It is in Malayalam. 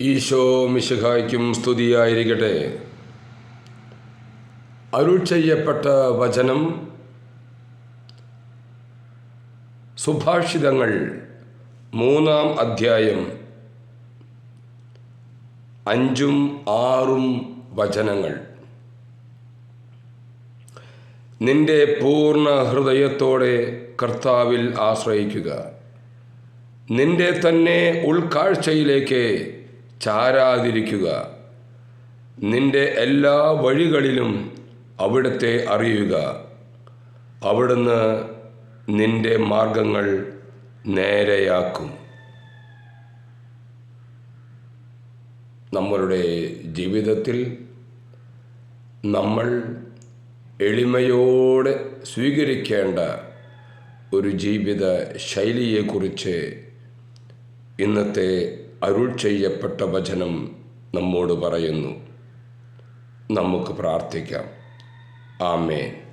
ഈശോ മിശിഹായ്ക്കും സ്തുതിയായിരിക്കട്ടെ. അരുൾ ചെയ്യപ്പെട്ട വചനം സുഭാഷിതങ്ങൾ മൂന്നാം അധ്യായം അഞ്ചും ആറും വചനങ്ങൾ. നിന്റെ പൂർണ ഹൃദയത്തോടെ കർത്താവിൽ ആശ്രയിക്കുക. നിന്റെ തന്നെ ഉൾക്കാഴ്ചയിലേക്ക് ചാരാതിരിക്കുക. നിന്റെ എല്ലാ വഴികളിലും അവിടുത്തെ അറിയുക. അവിടുന്ന് നിന്റെ മാർഗങ്ങൾ നേരെയാക്കും. നമ്മളുടെ ജീവിതത്തിൽ നമ്മൾ എളിമയോടെ സ്വീകരിക്കേണ്ട ഒരു ജീവിത ശൈലിയെക്കുറിച്ച് ഇന്നത്തെ അരുൾ ചെയ്യപ്പെട്ട വചനം നമ്മോട് പറയുന്നു. നമുക്ക് പ്രാർത്ഥിക്കാം. ആമേൻ.